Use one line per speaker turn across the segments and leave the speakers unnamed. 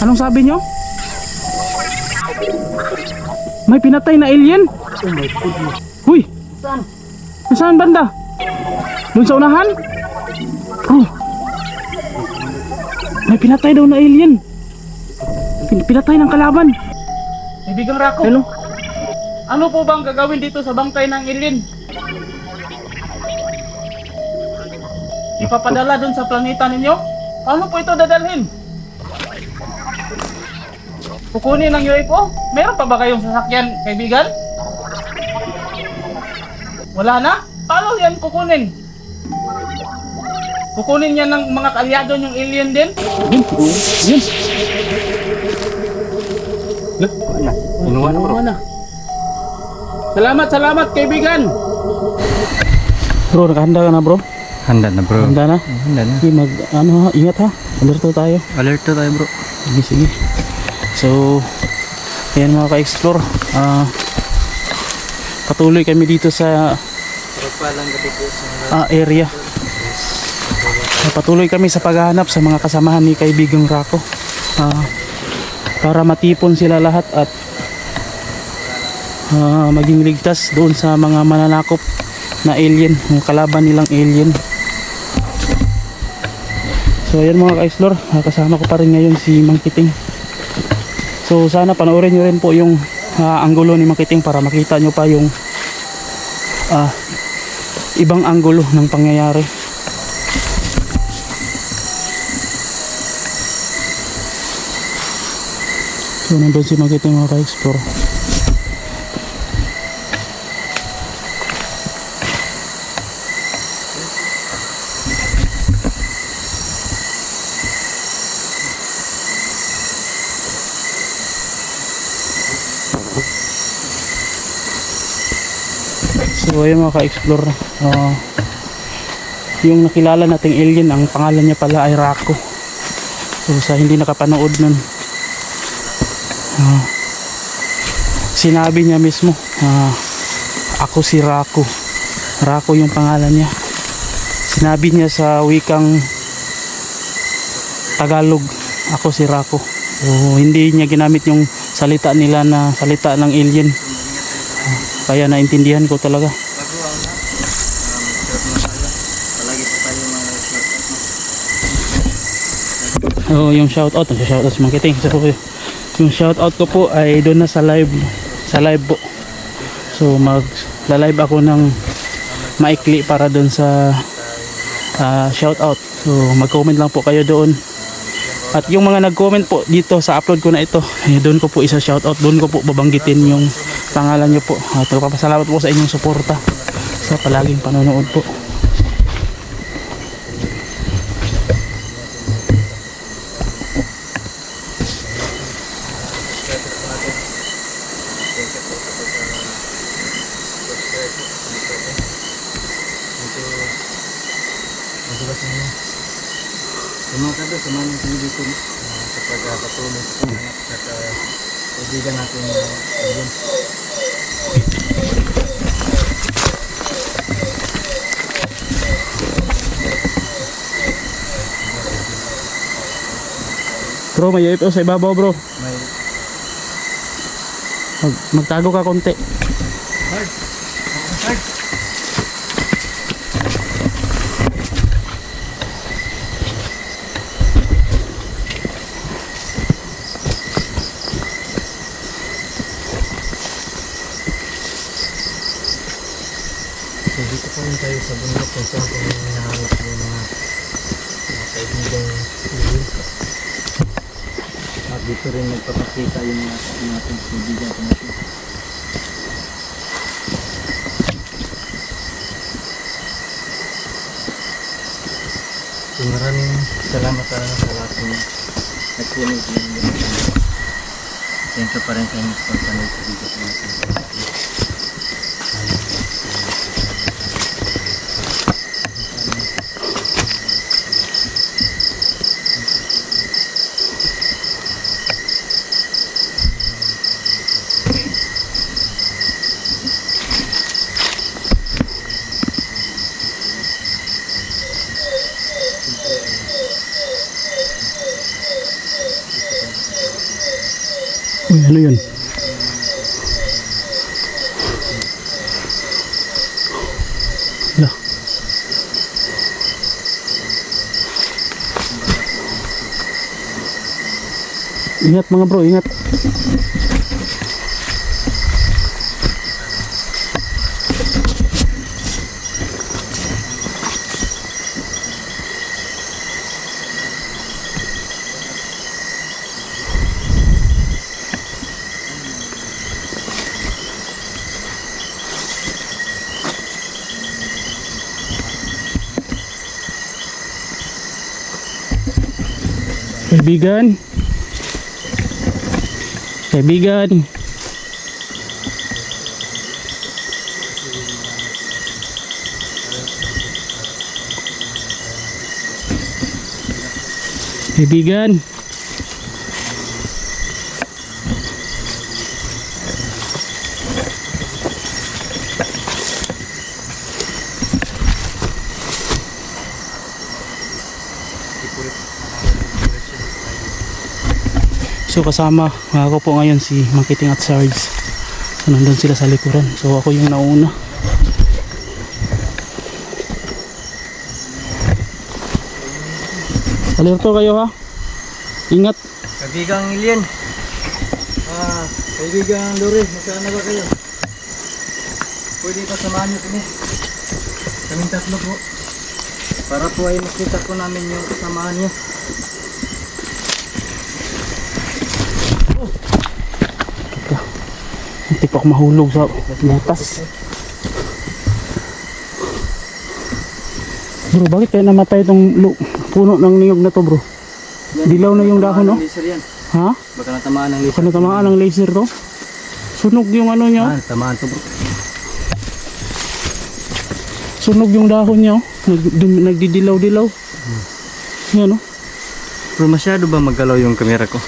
Anong sabi nyo? May pinatay na alien?
Oh my goodness.
Huy!
Saan?
Nasaan banda? Doon sa unahan? Bro! May pinatay daw na alien. Pin- pinatay ng kalaban. Ibigang Rako. Hello? Ano po bang gagawin dito sa bangkay ng alien? Ipapadala doon sa planeta ninyo? Paano po ito dadalhin? Kukunin ng UFO? Meron pa ba kayong sasakyan, kaibigan? Wala na? Paano yan kukunin? Kukunin yan ng mga kalyado yung alien din? Yun, yun.
Wala. Inuwa na bro.
na. Salamat, salamat kaibigan. Bro, nakahanda ka na bro?
Handa na bro.
Handa na?
Handa na.
Sige, mag, ano ingat ha. Alerto tayo.
Alert to tayo bro.
Sige, sige. So, ayan mga ka-explore. Ah, patuloy kami dito sa ah, area. Ah, patuloy kami sa paghahanap sa mga kasamahan ni kaibigang Rako. Ah, para matipon sila lahat at ah, maging ligtas doon sa mga mananakop na alien, yung kalaban nilang alien. So ayan mga ka-explore, kasama ko pa rin ngayon si Mang Kiting. So sana panoorin nyo rin po yung ah, anggulo ni Mang Kiting para makita nyo pa yung ah, ibang anggulo ng pangyayari. So nandun si Mang Kiting mga ka-explore. So ayun mga ka-explore. Ah, Yung nakilala nating alien Ang pangalan niya pala ay Rako So sa hindi nakapanood nun. Ah, Sinabi niya mismo ah, Ako si Rako Rako yung pangalan niya. Sinabi niya sa wikang Tagalog Ako si Rako So hindi niya ginamit yung salita nila na salita ng alien. Kaya naintindihan ko talaga.
Palagi po tayo mga
Oh, yung shout out, yung shout out sa marketing. So, yung shout out ko po ay doon na sa live, sa live po. So, mag live ako ng maikli para doon sa ah, shout out. So, mag-comment lang po kayo doon. At yung mga nag-comment po dito sa upload ko na ito, eh, doon ko po isa shout out, doon ko po babanggitin yung pangalan nyo po. At papasalamat po sa inyong suporta sa palaging panonood po.
Yung mga kabe, samahan natin dito uh, sa pagpatuloy sa paghanap sa uh, kaibigan natin uh, alien.
Bro, may UFO sa ibabaw bro.
May
Mag magtago ka konti.
Hard! Hard! So dito pa rin tayo saan kung hinahanap yung mga mga kaibigan alien. At dito rin nagpapakita yung mga ating kaibigan natin. So maraming salamat sa sa lahat ng nagkinig ng ganito. Thank you pa rin sa inyong pagpanood sa video natin.
Uy, ano yun? Hala. Ingat mga bro, ingat. Kaibigan. Kaibigan. Kaibigan. So kasama ako po ngayon si Makiting at Sarge. So nandun sila sa likuran. So ako yung nauna. Alerto kayo ha. Ingat.
Kaibigang Ilian. Ah, kaibigang Lore, nasaan na ba kayo? Pwede pa samahan niyo kami. Kaming tatlo po. Para po ay makita po namin yung kasamahan niyo.
Hindi pa ako mahulog sa butas. Bro, bakit kaya namatay itong puno ng niyog na to bro? Dilaw na yung dahon, no? Ha?
Baka natamaan ng laser.
Kung natamaan ng laser to? Sunog yung ano niya.
Ah, tamaan to bro.
Sunog yung dahon niya. oh. Nag, nagdidilaw-dilaw. Yan oh.
Pero masyado ba maggalaw yung kamera ko?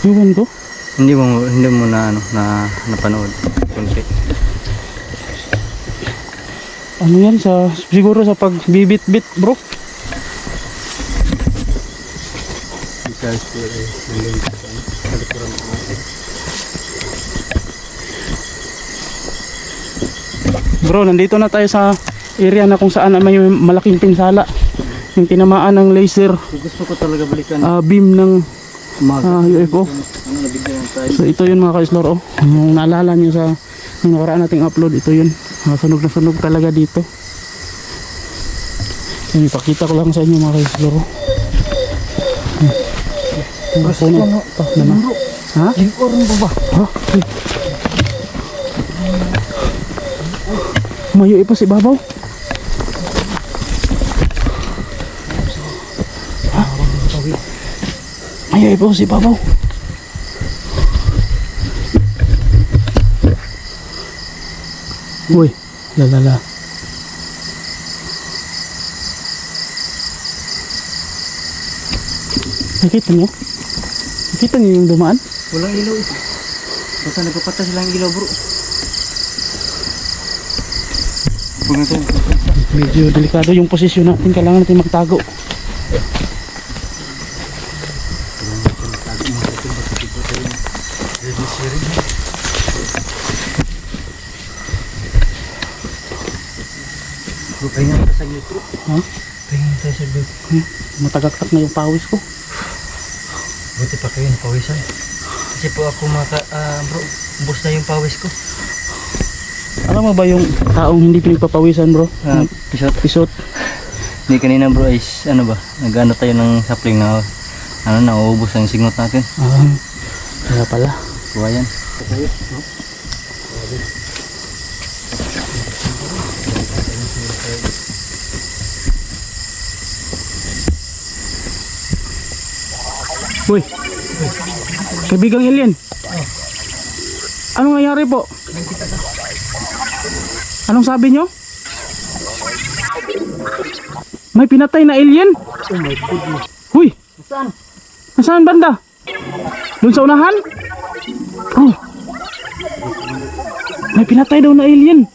Iwan ko.
Hindi mo hindi mo na ano na napanood. Kunti.
Ano yan sa siguro sa pagbibit-bit bro.
Natin.
Bro, nandito na tayo sa area na kung saan may malaking pinsala. Yung tinamaan ng laser
Gusto ko talaga balikan
ah, beam ng. Ah, UFO.
Ano?
So ito yun mga ka-explore oh. Yung naalala nyo sa yung nakaraan nating upload, ito yun. Ah, sunog na sunog talaga dito. Yan, ipakita ko lang sa inyo mga ka-explore oh. Ang puno. Pa, naman. Ha?
Lingkor mo ba?
Ha? Mayo ipo si Babaw. Ha? Mayo ipo si Babaw. Uy, lalala. Nakita niyo? Nakita niyo yung dumaan?
Walang ilaw. Basta nagpapatay silang ilaw bro. Tayo.
Medyo delikado yung posisyon natin. Kailangan natin magtago.
Bro, pahinga ka sa gilid bro.
Ha?
Pahinga tayo sa.
Hmm, Matagaktak na yung pawis ko.
Buti pa kayo napawisan. Kasi po ako maka, ah bro, ubos na yung pawis ko.
Alam mo ba yung taong hindi pinagpapawisan bro?
Ah, pisot.
Pisot.
Hindi kanina bro is ano ba, nag-ano tayo ng sapling na ano na, uubos na yung signot natin.
Ah, kaya pala.
Buhayan.
Uy! Kaibigang alien! Anong nangyari po? Anong sabi nyo? May pinatay na alien?
Oh my goodness.
Huy!
Saan?
Nasaan banda? Doon sa unahan? Oh. May pinatay daw na alien.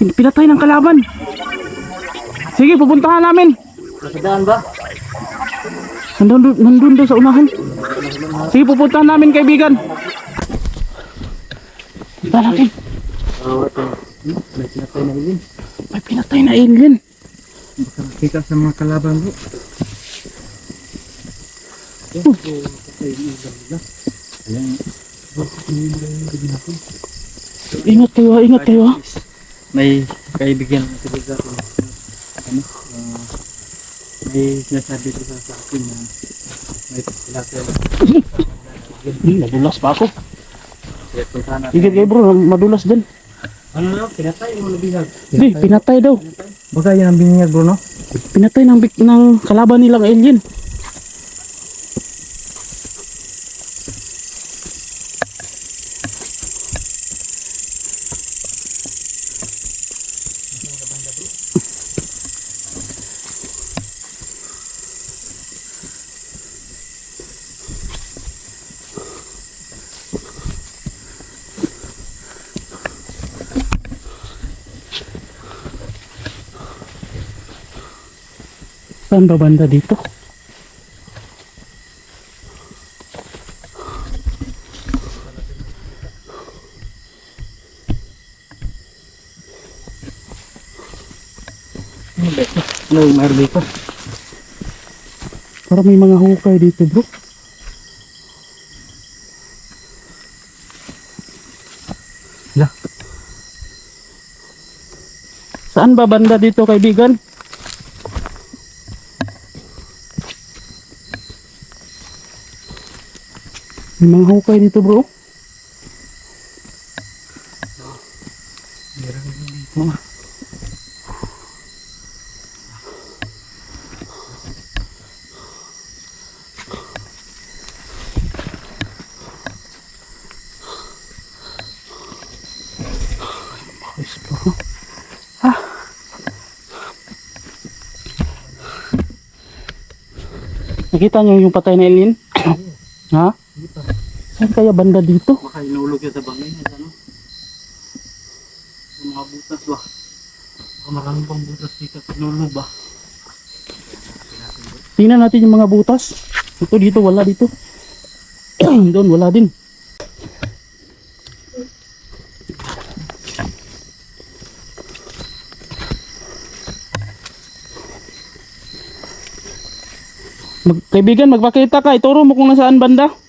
Pin- pinatay ng kalaban. Sige, pupuntahan namin.
Nakadaan ba?
Nandun, nandun doon sa unahan. Sige, pupuntahan namin kaibigan.
Oo, ito. May pinatay na ilin.
May pinatay na alien.
Baka nakita sa mga kalaban bro. Ayan.
Ingat kayo ingat kayo.
May kaibigan na sabi sa akin. Ano? ah, may sinasabi ko sa, sa akin na may pinatay.
Hindi, nadulas pa ako.
Kaya punta natin.
Ingat kayo bro, madulas din.
Ano na? Pinatay o nabihag?
Hindi, pinatay daw.
Baka yan ang binyag bro no?
Pinatay ng, ng kalaban nilang alien. Saan ba banda dito?
Ano yung dito?
Parang may mga hukay dito bro. Saan ba banda dito kaibigan? May mga hukay dito bro. Oh. Explore. Ah. Nakita niyo yung patay na alien? ha? Saan kaya banda dito?
Baka inulog yun sa bangin. Ano? Yung mga butas ba? Baka maraming pang butas dito inulog ba?
Tingnan natin yung mga butas. Ito dito, wala dito. Doon, wala din. Mag kaibigan, magpakita ka. Ituro mo kung nasaan banda.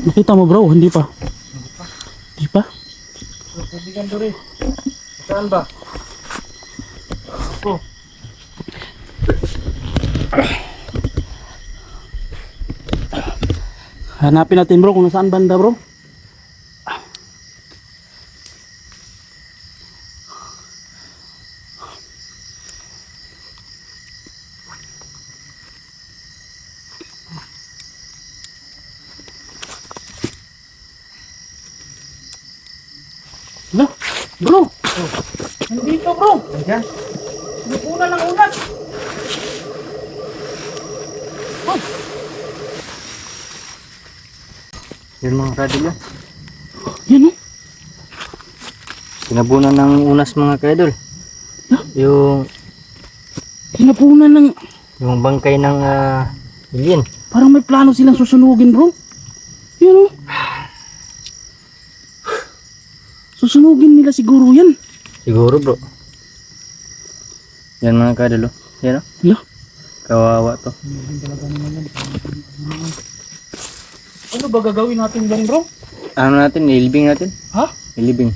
Nakita mo bro, hindi pa. Hindi pa?
Kaibigan Dore. Saan ba? Ako.
Hanapin natin bro kung nasaan banda bro. Bro. Nandito bro.
Nandiyan?
Una ng ulat.
Yun mga kadil yan.
Yan oh.
Sinabunan ng unas mga kadil. Yung,
Hinapunan ng...
yung bangkay ng ah, alien.
Parang may plano silang susunugin bro. Yan oh. Susunugin nila siguro yan.
Siguro bro. Yan mga kadil oh. Yan oh.
Hala.
Kawawa to.
Ano ba gagawin natin dyan bro?
Ano natin? Ilibing natin?
Ha?
Ilibing.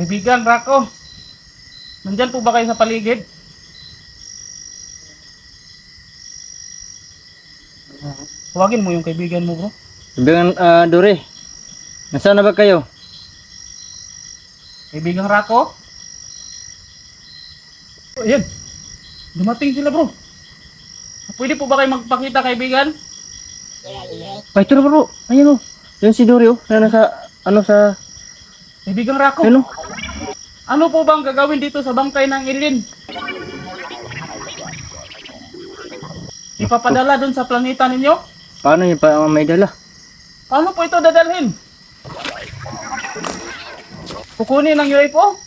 Kaibigan, Rako. Nandyan po ba kayo sa paligid? Tawagin mo yung kaibigan mo bro.
Kaibigan ah, Dore. Nasaan na ba kayo?
Kaibigan Rako? Oh, ayan. Dumating sila bro. Pwede po ba kayo magpakita kaibigan?
Ay, ito na bro. Ayun oh. Yan si Dore oh. Na nasa, ano sa,
Kaibigan Rako?
ano?
Ano po bang gagawin dito sa bangkay ng alien? ipapadala doon sa planeta ninyo?
Paano yung pa may dala?
Paano po ito dadalhin? Kukunin ng UFO?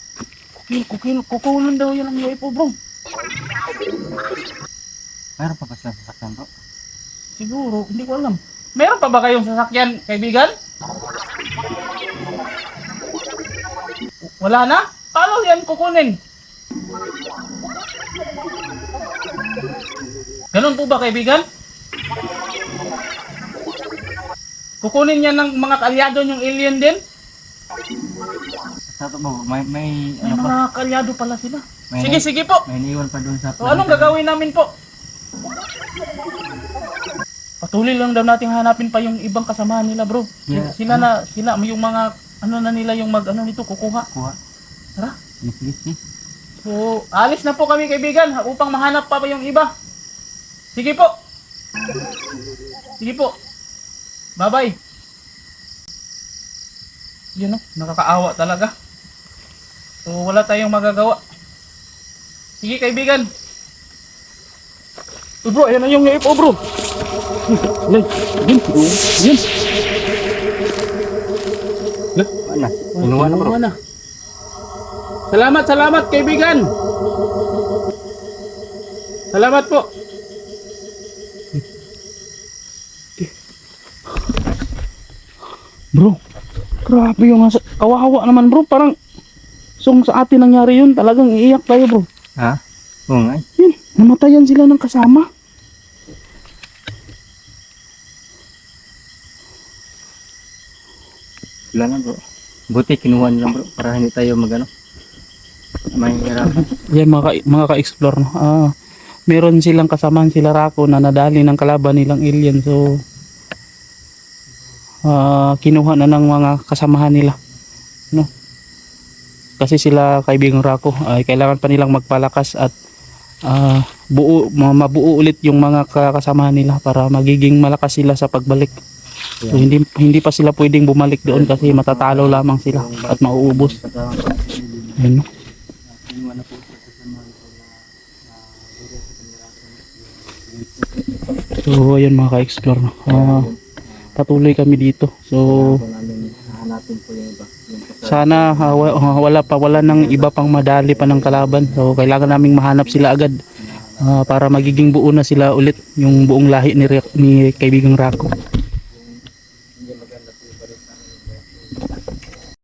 Kukunin, kukunin, kukunin daw yun ng UFO bro.
Meron pa ba sa sasakyan bro?
Siguro, hindi ko alam. Meron pa ba kayong sasakyan, kaibigan? Wala na? Paano yan kukunin? Ganun po ba, kaibigan? Kukunin niya ng mga kalyado yung alien din?
Sa to may, may,
May
ano pa?
mga kalyado pala sila.
May,
Sige, sige po.
May iniwan pa doon sa
So, anong gagawin namin po? Patuloy lang daw nating hanapin pa yung ibang kasamahan nila, bro.
Yeah.
Sila na, sila, yung mga, ano na nila yung mag, ano nito, kukuha.
Kuha.
Tara.
Yes, yes, yes.
So, alis na po kami kaibigan ha, upang mahanap pa pa yung iba. Sige po. Sige po. Bye-bye. Yun o, nakakaawa talaga. So, wala tayong magagawa. Sige kaibigan. Oh, bro, ayan na yung UFO bro. Yan, yan, yan.
Ano? Inuwan na bro.
Na. Salamat, salamat kaibigan. Salamat po. Bro, grabe yung nasa, kawawa naman bro, parang sung sa atin nangyari yun, talagang iiyak tayo bro.
Ha? Oo nga.
Yun, namatayan sila ng kasama.
Wala na bro. Buti kinuha nila bro para hindi tayo magano. May hirapan.
Yan mga, ka, mga ka-explore. No? Ah, meron silang kasamahan sila Rako na nadali ng kalaban nilang alien. So, ah, kinuha na ng mga kasamahan nila. No? Kasi sila kaibigang Rako ay kailangan pa nilang magpalakas at ah, buo, ma- mabuo ulit yung mga ka- kasamahan nila para magiging malakas sila sa pagbalik. So, hindi hindi pa sila pwedeng bumalik doon kasi matatalo lamang sila at mauubos. Ayun, no? So, ayun mga ka-explore. no? Patuloy kami dito. So,
namin hahanapin po yung iba.
Sana ah, wala pa wala nang iba pang madali pa ng kalaban. So, kailangan naming mahanap sila agad ah, para magiging buo na sila ulit yung buong lahi ni, ni kaibigang Rako.